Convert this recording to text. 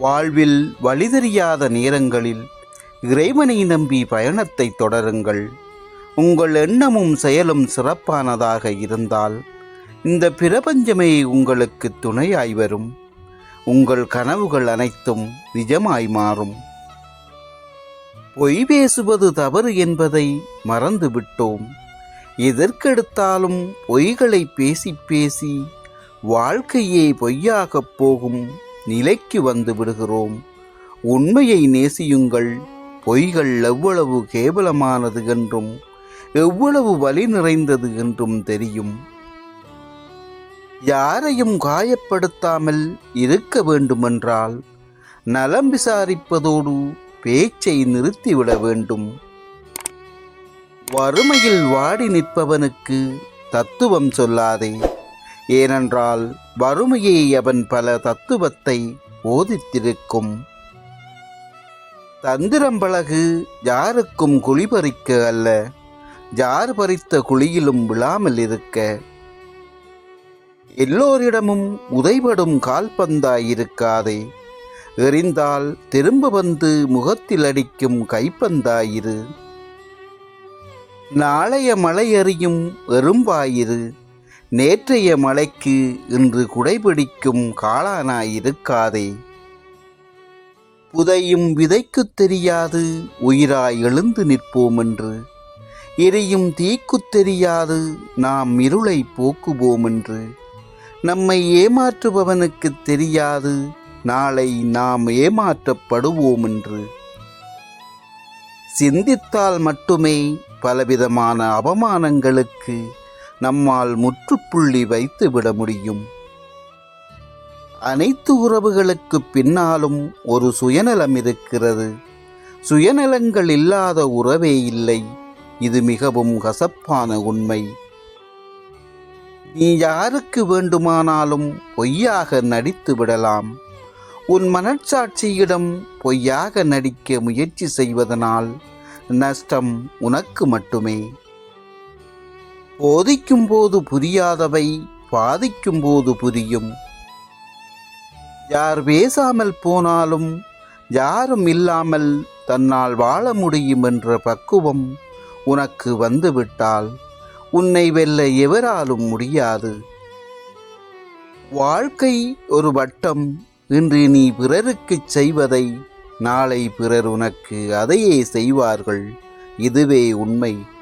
வாழ்வில் வழி தெரியாத நேரங்களில் இறைவனை நம்பி பயணத்தை தொடருங்கள். உங்கள் எண்ணமும் செயலும் சிறப்பானதாக இருந்தால் இந்த பிரபஞ்சமே உங்களுக்கு துணையாய் வரும். உங்கள் கனவுகள் அனைத்தும் நிஜமாய் மாறும். பொய் பேசுவது தவறு என்பதை மறந்துவிட்டோம். எதற்கெடுத்தாலும் பொய்களை பேசி பேசி வாழ்க்கையே பொய்யாகப் போகும். நிலைக்கு வந்து விடுகிறோம். உண்மையை நேசியுங்கள். பொய்கள் எவ்வளவு கேவலமானது என்றும் எவ்வளவு வலி நிறைந்தது என்றும் தெரியும். யாரையும் காயப்படுத்தாமல் இருக்க வேண்டுமென்றால் நலம் விசாரிப்பதோடு பேச்சை நிறுத்திவிட வேண்டும். வறுமையில் வாடி நிற்பவனுக்கு தத்துவம் சொல்லாதே. ஏனென்றால் வறுமையே அவன் பல தத்துவத்தை போதித்திருக்கும். தந்திரம் பழகு யாருக்கும் குழி பறிக்க அல்ல யார் பறித்த குழியிலும் விழாமல் இருக்க. எல்லோரிடமும் உதைபடும் கால்பந்தாயிருக்காதே எறிந்தால் திரும்ப வந்து முகத்தில் அடிக்கும் கைப்பந்தாயிரு நாளைய மலையறியும் எறும்பாயிரு நேற்றைய மழைக்கு இன்று குடைபிடிக்கும் காளானாயிருக்காதே. புதையும் விதைக்குத் தெரியாது உயிராய் எழுந்து நிற்போம் என்று எரியும் தீக்கு தெரியாது நாம் இருளை போக்குவோம் என்று நம்மை ஏமாற்றுபவனுக்குத் தெரியாது நாளை நாம் ஏமாற்றப்படுவோம் என்று சிந்தித்தால் மட்டுமே பலவிதமான அவமானங்களுக்கு நம்மால் முற்றுப்புள்ளி வைத்து விட முடியும். அனைத்து உறவுகளுக்கு பின்னாலும் ஒரு சுயநலம் இருக்கிறது. சுயநலங்கள் இல்லாத உறவே இல்லை. இது மிகவும் கசப்பான உண்மை. நீ யாருக்கு வேண்டுமானாலும் பொய்யாக நடித்து விடலாம். உன் மனச்சாட்சியிடம் பொய்யாக நடிக்க முயற்சி செய்வதனால் நஷ்டம் உனக்கு மட்டுமே. போதிக்கும் போது புரியாதவை பாதிக்கும் போது புரியும். யார் பேசாமல் போனாலும் யாரும் இல்லாமல் தன்னால் வாழ முடியும் என்ற பக்குவம் உனக்கு வந்துவிட்டால் உன்னை வெல்ல எவராலும் முடியாது. வாழ்க்கை ஒரு வட்டம் இன்று நீ பிறருக்குச் செய்வதை நாளை பிறர் உனக்கு அதையே செய்வார்கள். இதுவே உண்மை.